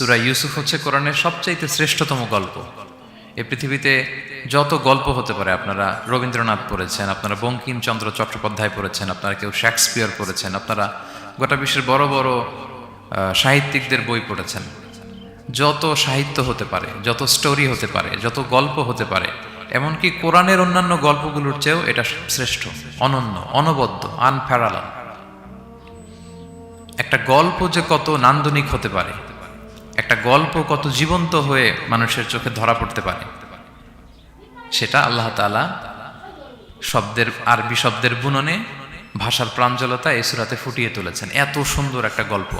সুরা ইউসুফ হচ্ছে কোরআনের সবচাইতে শ্রেষ্ঠতম গল্প। এ পৃথিবীতে যত গল্প হতে পারে, আপনারা রবীন্দ্রনাথ পড়েছেন, আপনারা বঙ্কিমচন্দ্র চট্টোপাধ্যায় পড়েছেন, আপনারা কেউ শেক্সপিয়ার পড়েছেন, আপনারা গোটা বিশ্বের বড় বড় সাহিত্যিকদের বই পড়েছেন। যত সাহিত্য হতে পারে, যত স্টোরি হতে পারে, যত গল্প হতে পারে, এমনকি কোরআনের অন্যান্য গল্পগুলোর চেয়েও এটা শ্রেষ্ঠ, অনন্য, অনবদ্য আনফ্যারালা একটা গল্প যে কত নান্দনিক হতে পারে একটা গল্প কত জীবন্ত হয়ে মানুষের চোখে ধরা পড়তে পারে। সেটা আল্লাহ তাআলা শব্দের আরবি শব্দের বুননে ভাষার প্রাঞ্জলতা এই সুরাতে ফুটিয়ে তুলেছেন। এত সুন্দর একটা গল্প।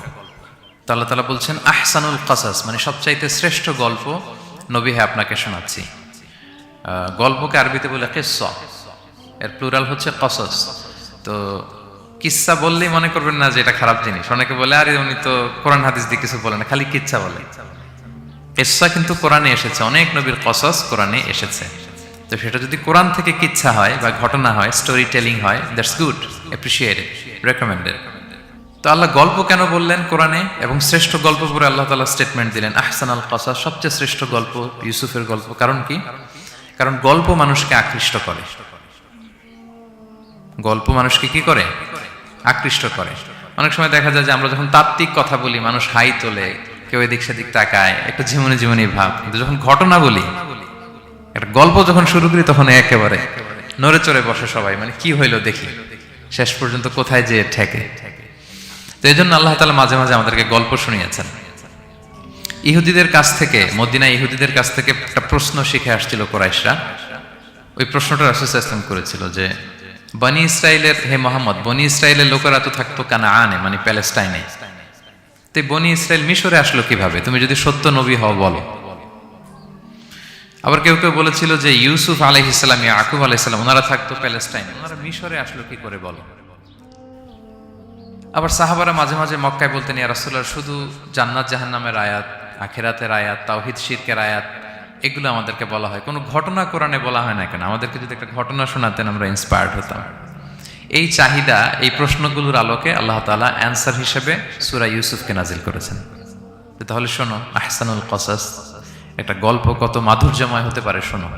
তো আল্লাহ তালা বলছেন, আহসানুল কাসাস মানে সবচাইতে শ্রেষ্ঠ গল্প নবী হ্যাঁ আপনাকে শোনাচ্ছি। গল্পকে আরবিতে বলে কিস্সা এর প্লুরাল হচ্ছে কসস। তো কিচ্ছা বললেই মনে করবেন না যে এটা খারাপ জিনিস। অনেকে বলে, আরে, উনি তো কোরআন, হাদিস দিয়ে কিছু বলে না, খালি কিচ্ছা বলে। কিচ্ছা কিন্তু কোরআনে এসেছে, অনেক নবীর কসস কোরআনে এসেছে। তো সেটা যদি কোরআন থেকে কিচ্ছা হয় বা ঘটনা হয় স্টোরি টেলিং হয় দ্যাটস গুড অ্যাপ্রিসিয়েটেড রেকমেন্ডেড তো আল্লাহ গল্প কেন বললেন কোরআনে? এবং শ্রেষ্ঠ গল্প পরে আল্লাহ তালা স্টেটমেন্ট দিলেন, আহসান আল কসা সবচেয়ে শ্রেষ্ঠ গল্প ইউসুফের গল্প। কারণ কি? কারণ গল্প মানুষকে আকৃষ্ট করে। গল্প মানুষকে কি করে? আকৃষ্ট করে। অনেক সময় দেখা যায় যে আমরা যখন তাত্ত্বিক কথা বলি, মানুষ হাই তোলে, কেউ এদিক সেদিক তাকায়, একটা ঝিমুনি ঝিমুনি ভাব। কিন্তু যখন ঘটনা বলি, একটা গল্প যখন শুরু করি তখন একেবারে নড়ে চড়ে বসে সবাই মানে কি হইল দেখি। শেষ পর্যন্ত কোথায় যেয়ে ঠেকে। তো এই জন্য আল্লাহ তালা মাঝে মাঝে আমাদেরকে গল্প শুনিয়েছেন। ইহুদিদের কাছ থেকে মদিনা ইহুদিদের কাছ থেকে একটা প্রশ্ন শিখে আসছিল কোরাইশরা। ওই প্রশ্নটা রাসুল ইসলাম করেছিল যে বনি ইসরায়েলের হে মোহাম্মদ, বনি ইসরায়েলের লোকেরা তো থাকতো কানা আনে মানে প্যালেস্টাইনে। তো বনি ইসরায়েল মিশরে আসলো কীভাবে? তুমি যদি সত্য নবী হও, বলো। আবার কেউ কেউ বলেছিল যে ইউসুফ আলহিসাম আকুব আলাইসালাম ওনারা থাকতো প্যালেস্টাইনে। ওনারা মিশরে আসলো কি করে, বলো। আবার সাহাবারা মাঝে মাঝে মক্কায় বলতেন, ইয়া রাসূলুল্লাহ, শুধু জান্নাত জাহান্নামের আয়াত, আখেরাতের আয়াত, তাওহিদ শিরকের আয়াত এগুলো আমাদেরকে বলা হয়। কোনো ঘটনা কোরআনে বলা হয় না কেন? আমাদেরকে যদি একটা ঘটনা শোনাতেন, আমরা ইন্সপায়ার্ড হতাম। এই চাহিদা, এই প্রশ্নগুলোর আলোকে আল্লাহ তাআলা অ্যান্সার হিসেবে সুরা ইউসুফকে নাজিল করেছেন। তাহলে শোনো, আহসানুল কসাস, একটা গল্প কত মাধুর্যময় হতে পারে, শোনো।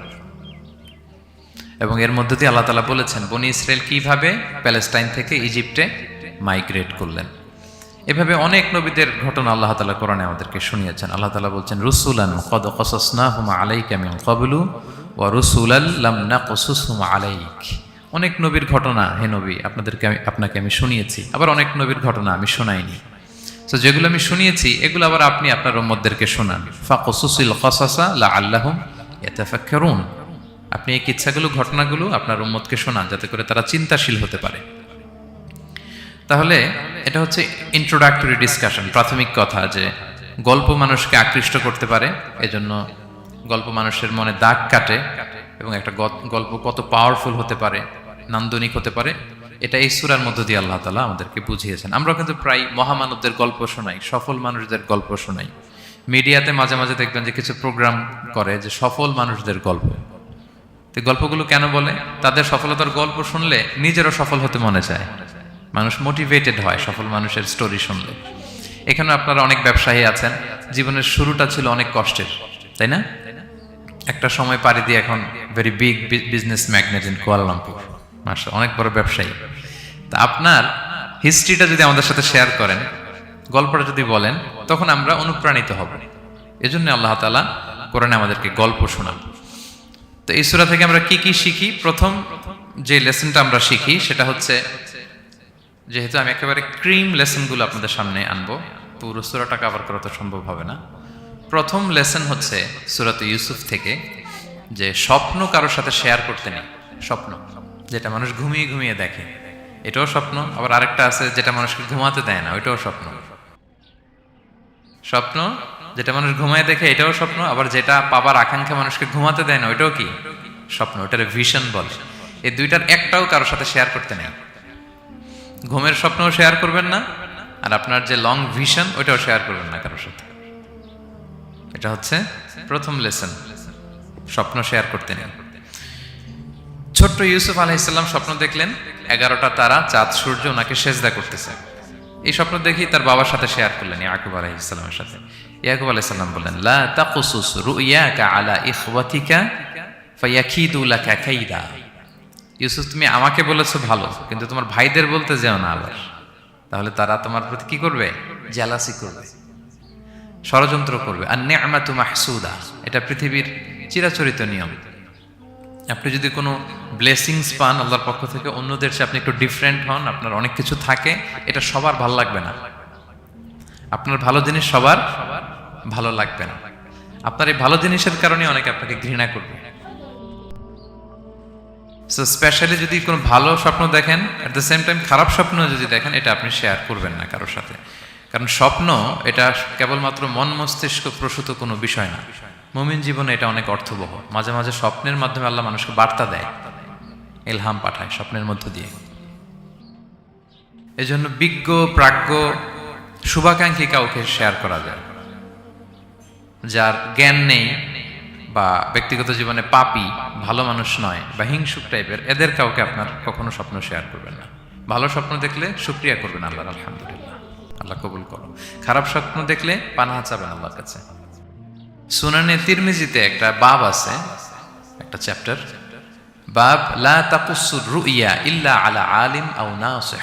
এবং এর মধ্যে দিয়ে আল্লাহ তালা বলেছেন, বনি ইসরায়েল কীভাবে প্যালেস্টাইন থেকে ইজিপ্টে মাইগ্রেট করলেন? এভাবে অনেক নবীদের ঘটনা আল্লাহ তালা কোরআনে আমাদেরকে শুনিয়েছেন। আল্লাহ তালা বলছেন, রুসুলান কদ কসসনা হুমা আলাইক আমি কবলু ও রুসুলাল্লাম না কসুস হুমা আলাইক। অনেক নবীর ঘটনা, হে নবী, আপনাদেরকে আমি, আপনাকে আমি শুনিয়েছি। আবার অনেক নবীর ঘটনা আমি শোনাইনি। তো যেগুলো আমি শুনিয়েছি, এগুলো আবার আপনি আপনার উম্মতদেরকে শোনান। ফাকসুসিল কসাসা লা আল্লাহুম ইয়াতাফাক্কারুন। আপনি এই কিচ্ছাগুলো, ঘটনাগুলো আপনার উম্মতকে শোনান, যাতে করে তারা চিন্তাশীল হতে পারে। তাহলে এটা হচ্ছে ইন্ট্রোডাক্টরি ডিসকাশন প্রাথমিক কথা যে গল্প মানুষকে আকৃষ্ট করতে পারে, এজন্য গল্প মানুষের মনে দাগ কাটে এবং একটা গল্প কত পাওয়ারফুল হতে পারে, নান্দনিক হতে পারে, এটা এই সুরার মধ্য দিয়ে আল্লাহ তালা আমাদেরকে বুঝিয়েছেন। আমরা কিন্তু প্রায় মহামানবদের গল্প শোনাই, সফল মানুষদের গল্প শোনাই। মিডিয়াতে মাঝে মাঝে দেখবেন যে কিছু প্রোগ্রাম করে যে সফল মানুষদের গল্প। তো গল্পগুলো কেন বলে? তাদের সফলতার গল্প শুনলে নিজেরও সফল হতে মনে চায়। মানুষ মোটিভেটেড হয়, সফল মানুষের স্টোরি শুনলে। এখানে আপনারা অনেক ব্যবসায়ী আছেন, জীবনের শুরুটা ছিল অনেক কষ্টের, তাই না? একটা সময় পাড়ি দিয়ে এখন very big business magnate in Kuala Lumpur মাসা অনেক বড় ব্যবসায়ী। তা আপনার হিস্ট্রিটা যদি আমাদের সাথে শেয়ার করেন, গল্পটা যদি বলেন, তখন আমরা অনুপ্রাণিত হব। এজন্য আল্লাহ তালা কোরআনে আমাদেরকে গল্প শোনান। তো এই সূরা থেকে আমরা কি কি শিখি? প্রথম যে লেসনটা আমরা শিখি, সেটা হচ্ছে যেহেতু আমি একেবারে ক্রিম লেসনগুলো আপনাদের সামনে আনব, পুরো সুরাটা কভার করা তো সম্ভব হবে না। প্রথম লেসন হচ্ছে সুরাত ইউসুফ থেকে যে স্বপ্ন কারোর সাথে শেয়ার করতে নেই, স্বপ্ন, যেটা মানুষ ঘুমিয়ে ঘুমিয়ে দেখে। এটাও স্বপ্ন, আবার আরেকটা আছে যেটা মানুষকে ঘুমাতে দেয় না, ওইটাও স্বপ্ন। স্বপ্ন, যেটা মানুষ ঘুমায় দেখে, এটাও স্বপ্ন, আবার যেটা পাবার আকাঙ্ক্ষা মানুষকে ঘুমাতে দেয় না, ওইটাও কি? স্বপ্ন, ওটার ভিশন বল। এই দুইটার একটাও কারোর সাথে শেয়ার করতে নেই। ঘুমের স্বপ্নও শেয়ার করবেন না, আর আপনার যে লং ভিশন ওইটাও শেয়ার করবেন না কারোর সাথে। এটা হচ্ছে প্রথম লেসন স্বপ্ন শেয়ার করতে নেই ছোট্ট ইউসুফ আলাইসাল্লাম স্বপ্ন দেখলেন, এগারোটা তারা, চাঁদ, সূর্য ওনাকে সেজদা করতেছে। এই স্বপ্ন দেখি তার বাবার সাথে শেয়ার করলেন, ইয়াকুব আলাইহিস ইসলামের সাথে। ইয়াকুব আলাইহিস সালাম বললেন, লা তাকুসুস রুইয়াকা আলা ইখওয়াতিকা ফায়াকিদু লাকা কাইদা। ইউসুফ, তুমি আমাকে বলেছ ভালো, কিন্তু তোমার ভাইদের বলতে যেও না আবার। তাহলে তারা তোমার প্রতি কি করবে? জেলাসি করবে। ষড়যন্ত্র করবে। আর নেয়ামাতু মাহসুদা, এটা পৃথিবীর চিরাচরিত নিয়ম। আপনি যদি কোনো ব্লেসিংস পান আল্লাহর পক্ষ থেকে, অন্যদের চেয়ে আপনি একটু ডিফারেন্ট হন, আপনার অনেক কিছু থাকে, এটা সবার ভালো লাগবে না। আপনার ভালো জিনিস সবার, ভালো লাগবে না। আপনার এই ভালো জিনিসের কারণে অনেকে আপনাকে ঘৃণা করবে। সো স্পেশালি যদি কোনো ভালো স্বপ্ন দেখেন অ্যাট দ্য সেম টাইম খারাপ স্বপ্ন যদি দেখেন, এটা আপনি শেয়ার করবেন না কারোর সাথে। কারণ স্বপ্ন, এটা কেবলমাত্র মন মস্তিষ্ক প্রসূত কোনো বিষয় না। মুমিন জীবনে এটা অনেক অর্থবহ। মাঝে মাঝে স্বপ্নের মাধ্যমে আল্লাহ মানুষকে বার্তা দেয়। এলহাম পাঠায় স্বপ্নের মধ্য দিয়ে। এজন্য বিজ্ঞ, প্রাজ্ঞ, শুভাকাঙ্ক্ষী কাউকে শেয়ার করা যায়। যার জ্ঞান নেই বা ব্যক্তিগত জীবনে পাপি, ভালো মানুষ নয় বা হিংসুক টাইপের, এদের কাউকে আপনার কখনো স্বপ্ন শেয়ার করবেন না। ভালো স্বপ্ন দেখলে শুক্রিয়া করবেন আল্লাহর, আলহামদুলিল্লাহ। আল্লাহ কবুল করো। খারাপ স্বপ্ন দেখলে পানাহা চাবেন আল্লাহর কাছে। সুনানে তিরমিজিতে একটা বাব আছে, একটা চ্যাপ্টার বাব, লা তাকুসুর রুইয়া ইল্লা আলা আলিম আও নাসিহ।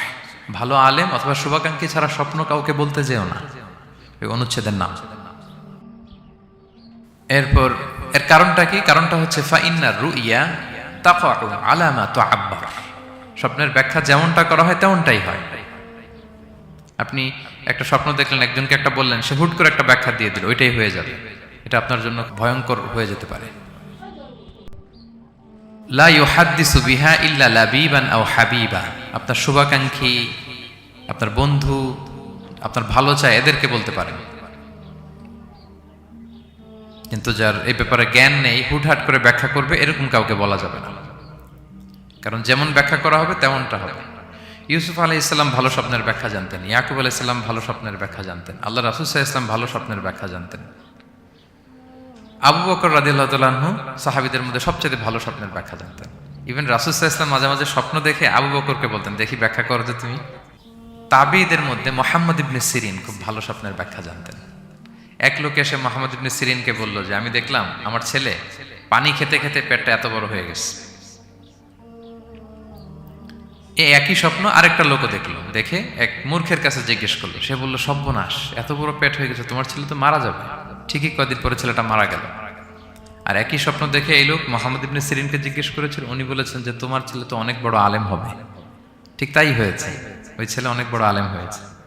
ভালো আলেম অথবা শুভাকাঙ্ক্ষী ছাড়া স্বপ্ন কাউকে বলতে যেও না। অনুচ্ছেদের নাম। এরপর এর কারণটা কি? কারণটা হচ্ছে তুআব্বার। স্বপ্নের ব্যাখ্যা যেমনটা করা হয়, তেমনটাই হয়। আপনি একটা স্বপ্ন দেখলেন, একজনকে একটা বললেন, সে হুট করে একটা ব্যাখ্যা দিয়ে দিল, ওইটাই হয়ে যাবে। এটা আপনার জন্য ভয়ঙ্কর হয়ে যেতে পারে। লা বিহা হাবিবা। আপনার শুভাকাঙ্ক্ষী, আপনার বন্ধু, আপনার ভালো চায়, এদেরকে বলতে পারেন। কিন্তু যার এই ব্যাপারে জ্ঞান নেই, হুটহাট করে ব্যাখ্যা করবে, এরকম কাউকে বলা যাবে না। কারণ যেমন ব্যাখ্যা করা হবে, তেমনটা হবে। ইউসুফ আলাই ইসলাম ভালো স্বপ্নের ব্যাখ্যা জানতেন, ইয়াকুব আলাই ইসলাম ভালো স্বপ্নের ব্যাখ্যা জানতেন, আল্লাহ রাসুসাহ ইসলাম ভালো স্বপ্নের ব্যাখ্যা জানতেন। আবু বকর রাদিল্লাহু সাহাবিদের মধ্যে সবচেয়ে ভালো স্বপ্নের ব্যাখ্যা জানতেন। ইভেন রাসুসাহ ইসলাম মাঝে মাঝে স্বপ্ন দেখে আবু বকরকে বলতেন, দেখি ব্যাখ্যা করো যে তুমি। তাবিদের মধ্যে মোহাম্মদ ইবনে সিরিন খুব ভালো স্বপ্নের ব্যাখ্যা জানতেন। এক লোক এসে মোহাম্মদ ইবনে সিরিনকে বলল যে, আমি দেখলাম আমার ছেলে পানি খেতে খেতে পেটটা এত বড় হয়ে গেছে। এ একই স্বপ্ন আরেকটা লোকও দেখল। দেখে এক মূর্খের কাছে জিজ্ঞেস করল। সে বলল, সর্বনাশ, এত বড় পেট হয়ে গেছে, তোমার ছেলে তো মারা যাবে। ঠিকই কদিন পরে ছেলেটা মারা গেল। আর একই স্বপ্ন দেখে এই লোক মোহাম্মদ ইবনে সিরিনকে জিজ্ঞেস করেছিল, উনি বলেছেন যে, তোমার ছেলে তো অনেক বড় আলেম হবে। ঠিক তাই হয়েছে। ওই ছেলে অনেক বড় আলেম হয়েছে।